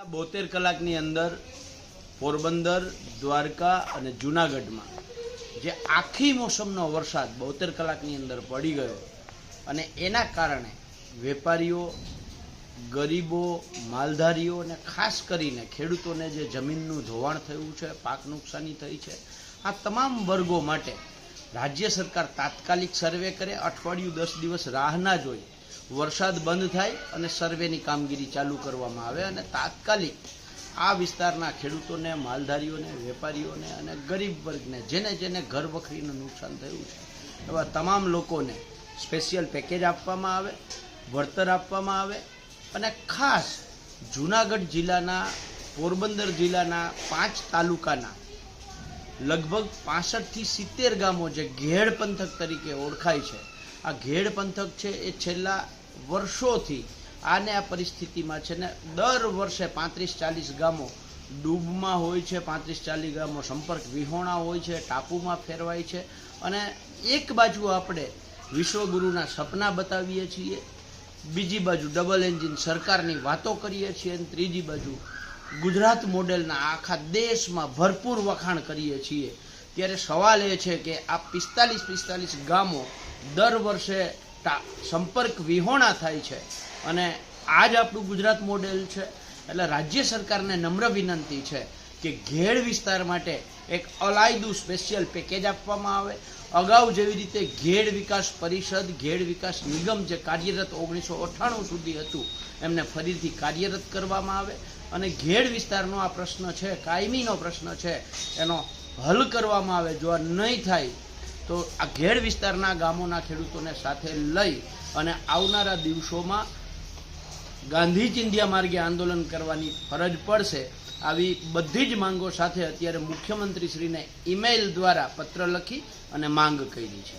છેલ્લા બોતેર કલાકની અંદર પોરબંદર, દ્વારકા અને જૂનાગઢમાં જે આખી મોસમનો વરસાદ બોતેર કલાકની અંદર પડી ગયો અને એના કારણે વેપારીઓ, ગરીબો, માલધારીઓ અને ખાસ કરીને ખેડૂતોને જે જમીનનું ધોવાણ થયું છે, પાક નુકસાની થઈ છે, આ તમામ વર્ગો માટે રાજ્ય સરકાર તાત્કાલિક સર્વે કરે, અઠવાડિયું દસ દિવસ રાહ ના જોઈ. વરસાદ બંધ થાય અને સર્વેની કામગીરી ચાલુ કરવામાં આવે અને તાત્કાલિક આ વિસ્તારના ખેડૂતોને, માલધારીઓને, વેપારીઓને અને ગરીબ વર્ગને, જેને જેને ઘર વખરીનું નુકસાન થયું છે, એવા તમામ લોકોને સ્પેશિયલ પેકેજ આપવામાં આવે, વળતર આપવામાં આવે અને ખાસ જૂનાગઢ જિલ્લાના, પોરબંદર જિલ્લાના પાંચ તાલુકાના લગભગ પાસઠથી સિત્તેર ગામો જે ઘેડ પંથક તરીકે ઓળખાય છે. આ ઘેડ પંથક છે એ છેલ્લા વર્ષોથી આને આ પરિસ્થિતિમાં છે ને દર વર્ષે પાંત્રીસ ચાલીસ ગામો ડૂબમાં હોય છે, પાંત્રીસ ચાલીસ ગામો સંપર્ક વિહોણા હોય છે, ટાપુમાં ફેરવાય છે. અને એક બાજુ આપણે વિશ્વગુરુના સપના બતાવીએ છીએ, બીજી બાજુ ડબલ એન્જિન સરકારની વાતો કરીએ છીએ અને ત્રીજી બાજુ ગુજરાત મોડેલના આખા દેશમાં ભરપૂર વખાણ કરીએ છીએ. ત્યારે સવાલ એ છે કે આ પિસ્તાલીસ પિસ્તાલીસ ગામો દર વર્ષે સંપર્ક વિહોણા થાય છે. અને આ જ આપણું ગુજરાત મોડેલ છે. એટલે રાજ્ય સરકારને નમ્ર વિનંતી છે કે ઘેડ વિસ્તાર માટે એક અલાયદું સ્પેશિયલ પેકેજ આપવામાં આવે. અગાઉ જેવી રીતે ઘેડ વિકાસ પરિષદ ઘેડ વિકાસ નિગમ જે કાર્યરત ઓગણીસો અઠ્ઠાણું સુધી હતું, એમને ફરીથી કાર્યરત કરવામાં આવે. અને ઘેડ વિસ્તારનો આ પ્રશ્ન છે, કાયમીનો પ્રશ્ન છે, એનો હલ કરવામાં આવે. જો આ નહીં થાય તો આ ઘેડ વિસ્તારના ગામોના ખેડૂતોને સાથે લઈ અને આવનારા દિવસોમાં ગાંધી ચિંધ્યા માર્ગે આંદોલન કરવાની ફરજ પડશે, આવી બધી જ માંગો સાથે અત્યારે મુખ્યમંત્રીશ્રીને ઈમેલ દ્વારા પત્ર લખી અને માંગ કરી છે.